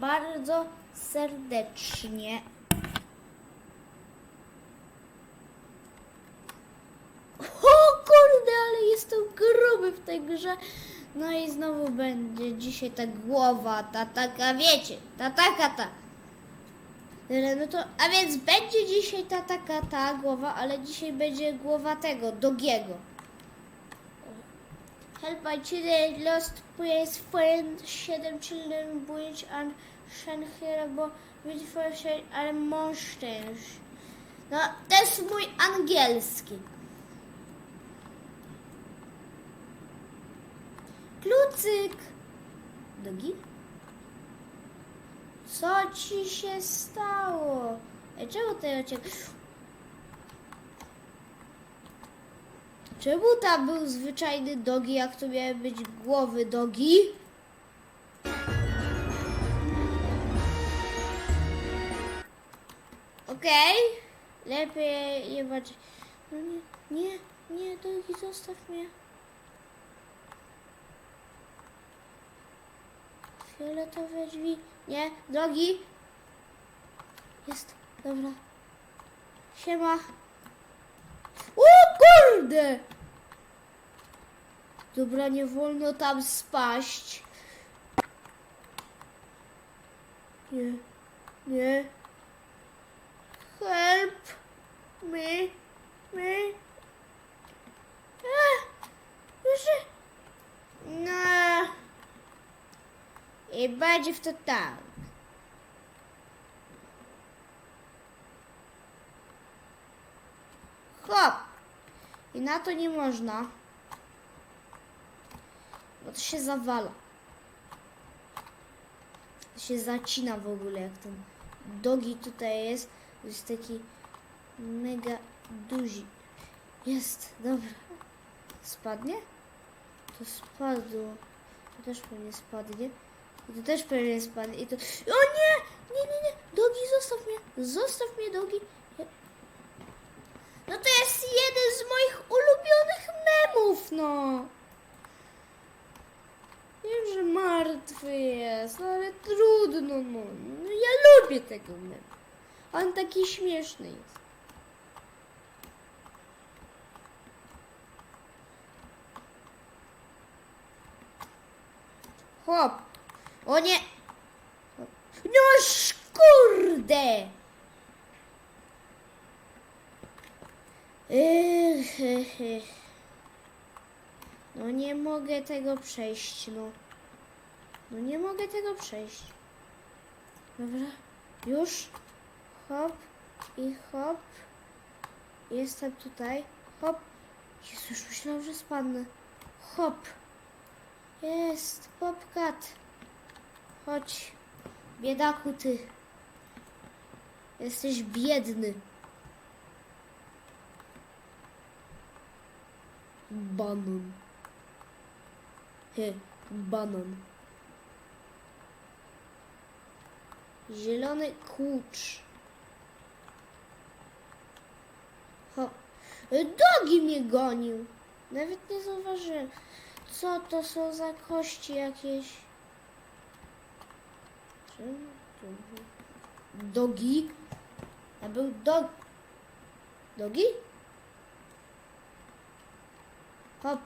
bardzo serdecznie. O kurde, ale jestem gruby w tej grze. No i znowu będzie dzisiaj ta głowa, ta taka, wiecie, ta taka, ta. No to, a więc będzie dzisiaj ta taka, ta głowa, ale dzisiaj będzie głowa tego, Dogiego. Help my children lost place friend seven children which and shan here bo beautiful shade are monsters. No, to jest mój angielski. Klucyk. Dogi? Co ci się stało? Czemu ty uciek... Czemu tam był zwyczajny dogi, jak to miały być głowy dogi? Okej. Lepiej je bardziej... No nie, nie, nie, dogi, zostaw mnie. Fioletowe drzwi. Nie, drogi. Jest, dobra. Siema. O kurde! Dobra, nie wolno tam spaść. Nie, nie. Help me, me. A, proszę. No. I będzie w to tam. Hop! I na to nie można. Bo to się zawala. To się zacina w ogóle, jak ten dogi tutaj jest. To jest taki mega duży. Jest, dobra. Spadnie? To spadło. To też pewnie spadnie. I to też pewnie spadnie. I to... O nie! Nie, nie, nie! Dogi, zostaw mnie! Zostaw mnie, Dogi! Ja- No to jest jeden z moich ulubionych memów, no! Wiem, że martwy jest, no ale trudno, no. no ja lubię tego memu. On taki śmieszny jest. Hop! O nie! No ech. No nie mogę tego przejść, no. No nie mogę tego przejść. Dobra, już. Hop i hop. Jestem tutaj. Hop. Jezu, już myślałam, że spadnę. Hop. Jest, popkat. Chodź. Biedaku ty. Jesteś biedny. Banan. He, banan. Zielony kurcz. Ho. Dogi mnie gonił. Nawet nie zauważyłem. Co to są za kości jakieś? Dogi? A był dog... Dogi? Hop.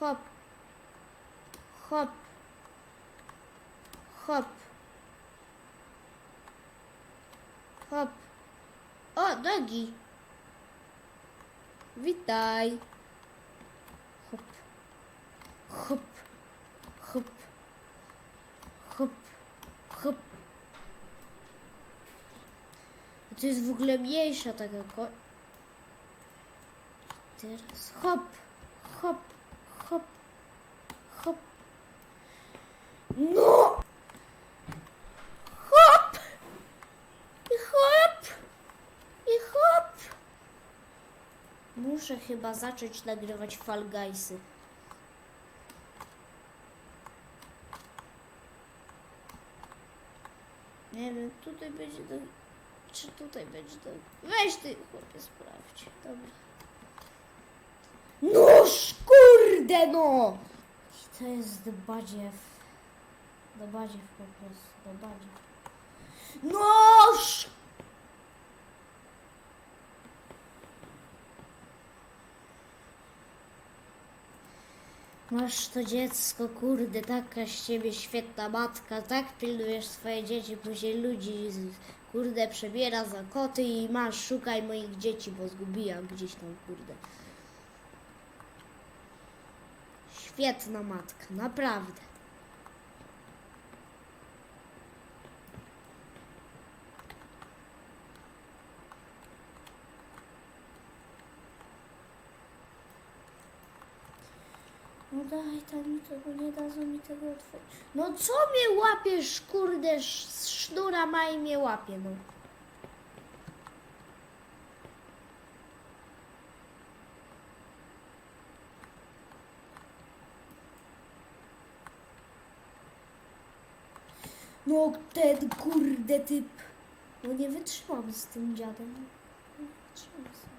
Hop. Hop. Hop. Hop. O, dogi. Witaj. Hop. Hop. Hop. Hop. Hop. To jest w ogóle mniejsza taka ko... Teraz hop. Hop. Hop. Hop. No! Hop! I hop! I hop! Muszę chyba zacząć nagrywać Fall Guysy. Nie wiem, tutaj będzie do... Czy tutaj będzie do... Weź ty, chłopie, sprawdź. Dobra. No kurde no! I to jest badziew. Do badziew po prostu, do badziew. Noż! Masz to dziecko, kurde, taka z ciebie świetna matka, tak pilnujesz swoje dzieci, później ludzi, kurde, przebiera za koty i masz, szukaj moich dzieci, bo zgubiłam gdzieś tam, kurde. Świetna matka, naprawdę. No daj tam mi tego, nie dadzą mi tego otworzyć. No co mnie łapiesz, kurde, sz- sznura ma i mnie łapie, no. No ten kurde typ. No nie wytrzymam z tym dziadem. Nie wytrzymam z tym.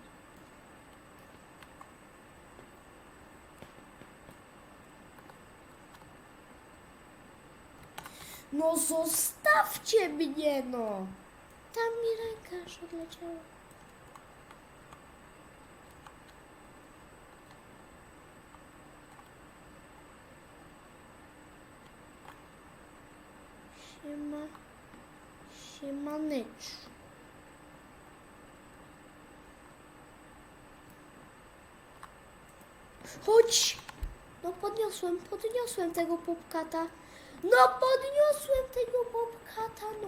No zostawcie mnie, no. Tam mi ręka aż odleciała. Siema, siemanycz. Chodź! No podniosłem, podniosłem tego popkata. No podniosłem tego popkata, no.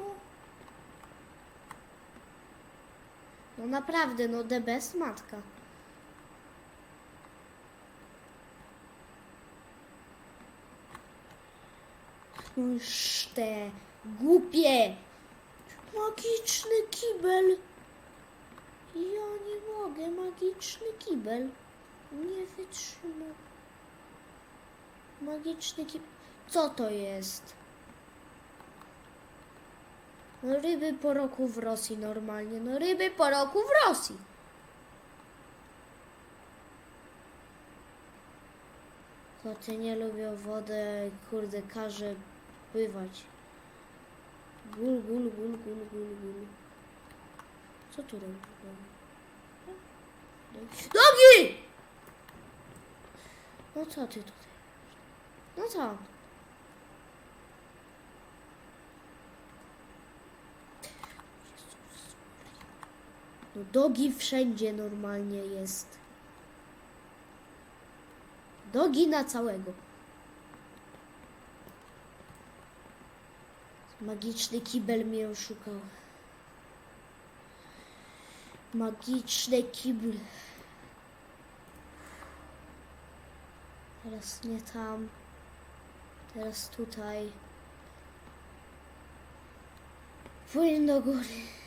No naprawdę, no the best matka. No już te głupie. Magiczny kibel. Ja nie mogę, magiczny kibel. Nie wytrzymam. Magiczny kibel. Co to jest? No ryby po roku w Rosji normalnie. No ryby po roku w Rosji. Koty nie lubią wodę, kurde, każe pływać. Gul, gul, gul, gul, gul, gul. Co tu robi? Nogi! No co ty tutaj? No co? No dogi wszędzie normalnie jest. Dogi na całego. Magiczny kibel mnie oszukał. Magiczny kibel. Teraz nie tam. Teraz tutaj. Płyń do góry.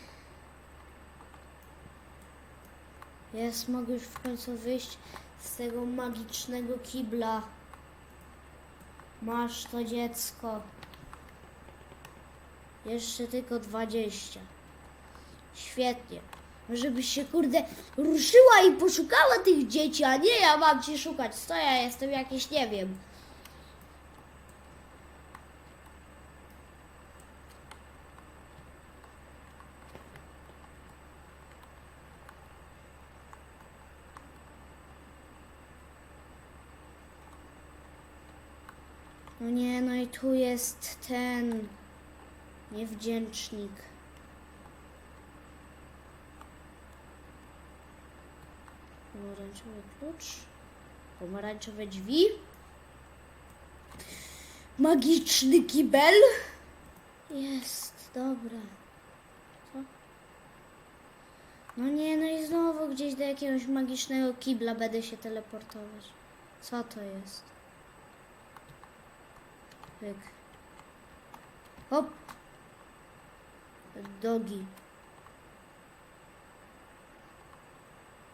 Jest, mogę już w końcu wyjść z tego magicznego kibla. Masz to dziecko. Jeszcze tylko 20. Świetnie. Żebyś się kurde ruszyła i poszukała tych dzieci, a nie ja mam ci szukać. Co ja jestem jakiś, nie wiem. No nie, no i tu jest ten niewdzięcznik. Pomarańczowy klucz. Pomarańczowe drzwi. Magiczny kibel. Jest, dobra. Co? No nie, no i znowu gdzieś do jakiegoś magicznego kibla będę się teleportować. Co to jest? Pyk. Hop. Dogi.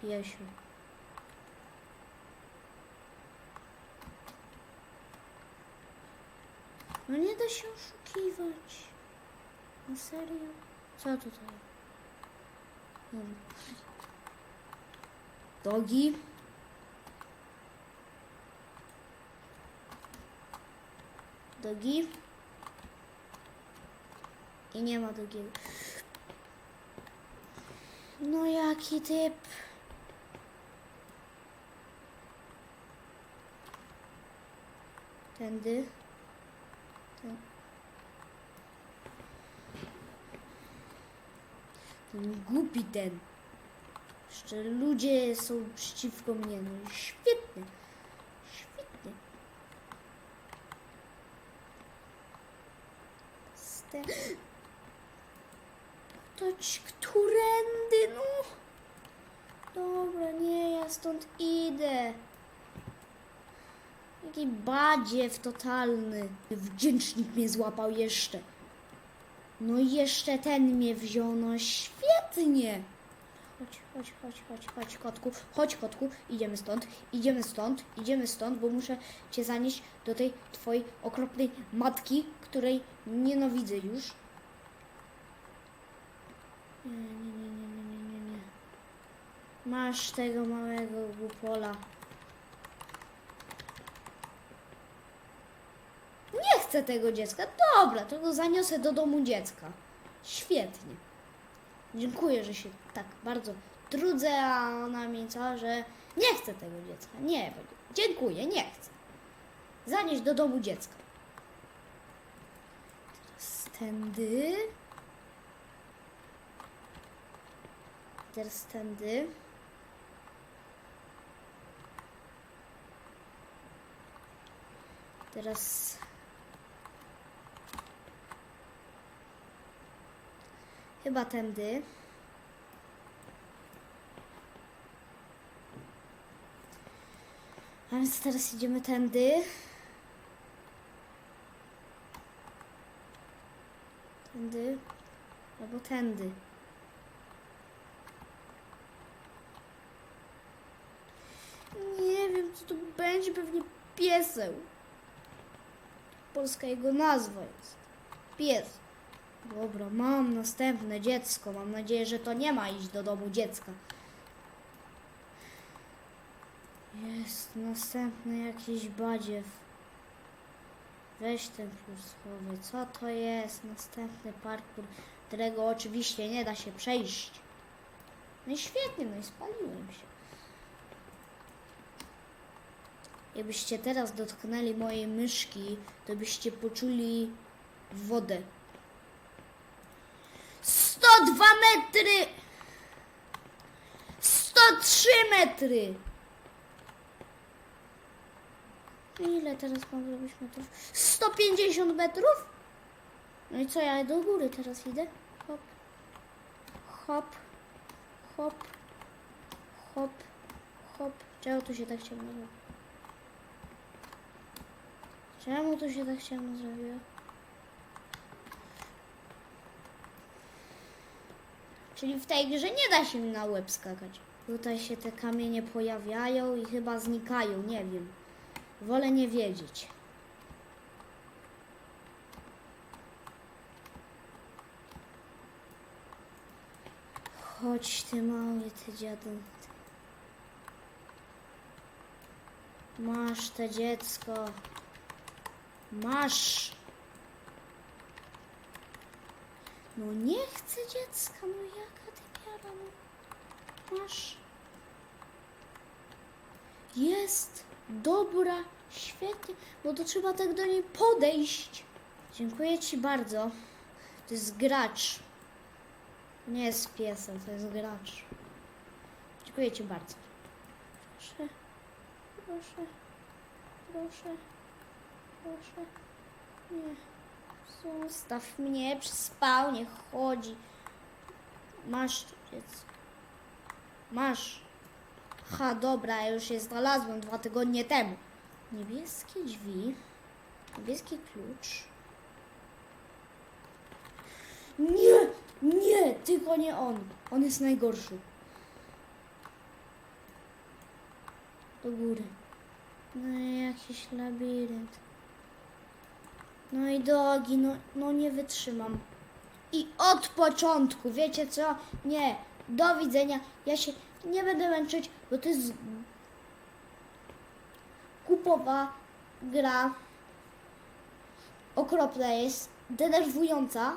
Piesiu. No nie da się oszukiwać. Na serio? Co tutaj? Dogi. Dogi. I nie ma drugiego. No jaki typ? Tędy. Ten. Ten głupi ten. Jeszcze ludzie są przeciwko mnie. No. Świetnie. Ste... To ci którędy, no. Dobra, nie, ja stąd idę. Jaki badziew totalny. Wdzięcznik mnie złapał jeszcze. No i jeszcze ten mnie wziął, no świetnie. Chodź, chodź, chodź, chodź, chodź, kotku, chodź, kotku, idziemy stąd, idziemy stąd, idziemy stąd, bo muszę cię zanieść do tej twojej okropnej matki, której nienawidzę już. Nie, nie, nie, nie, nie, nie, nie, nie. Masz tego małego głupola. Nie chcę tego dziecka. Dobra, to go zaniosę do domu dziecka. Świetnie. Dziękuję, że się tak bardzo trudzę, a ona mi co, że nie chcę tego dziecka. Nie, dziękuję, nie chcę. Zanieść do domu dziecka. Teraz tędy. Teraz tędy. Teraz chyba tędy. A więc teraz idziemy tędy. Tędy. Albo tędy. Nie wiem, co to będzie. Pewnie pieseł. Polska jego nazwa jest. Pies. Dobra, mam następne dziecko. Mam nadzieję, że to nie ma iść do domu dziecka. Jest następny jakiś badziew. Weź ten plusowy. Co to jest? Następny parkour, którego oczywiście nie da się przejść. No i świetnie, no i spaliłem się. Jakbyście teraz dotknęli mojej myszki, to byście poczuli wodę. 102 metry! 103 metry! Ile teraz mam zrobić metrów? 150 metrów? No i co, ja do góry teraz idę? Hop, hop, hop, hop, hop. Czemu tu się tak ciemno zrobiło? Czemu tu się tak ciemno zrobiło? Czyli w tej grze nie da się na łeb skakać. Tutaj się te kamienie pojawiają i chyba znikają, nie wiem. Wolę nie wiedzieć. Chodź ty mały, ty dziadu. Masz te dziecko. Masz. No nie chcę dziecka, no jaka ty piara, no. Masz. Jest. Dobra, świetnie, bo to trzeba tak do niej podejść. Dziękuję Ci bardzo. To jest gracz. Nie jest piesem, to jest gracz. Dziękuję Ci bardzo. Proszę, proszę, proszę, proszę. Nie. Zostaw mnie przy spałnie, chodzi. Masz dziecko. Masz. Ha, dobra, ja już je znalazłem dwa tygodnie temu. Niebieskie drzwi. Niebieski klucz. Nie, nie, tylko nie on. On jest najgorszy. Do góry. No jakiś labirynt. No i dogi, no, no nie wytrzymam. I od początku, wiecie co? Nie, do widzenia. Ja się nie będę męczyć, bo to jest kupowa gra. Okropna jest, denerwująca.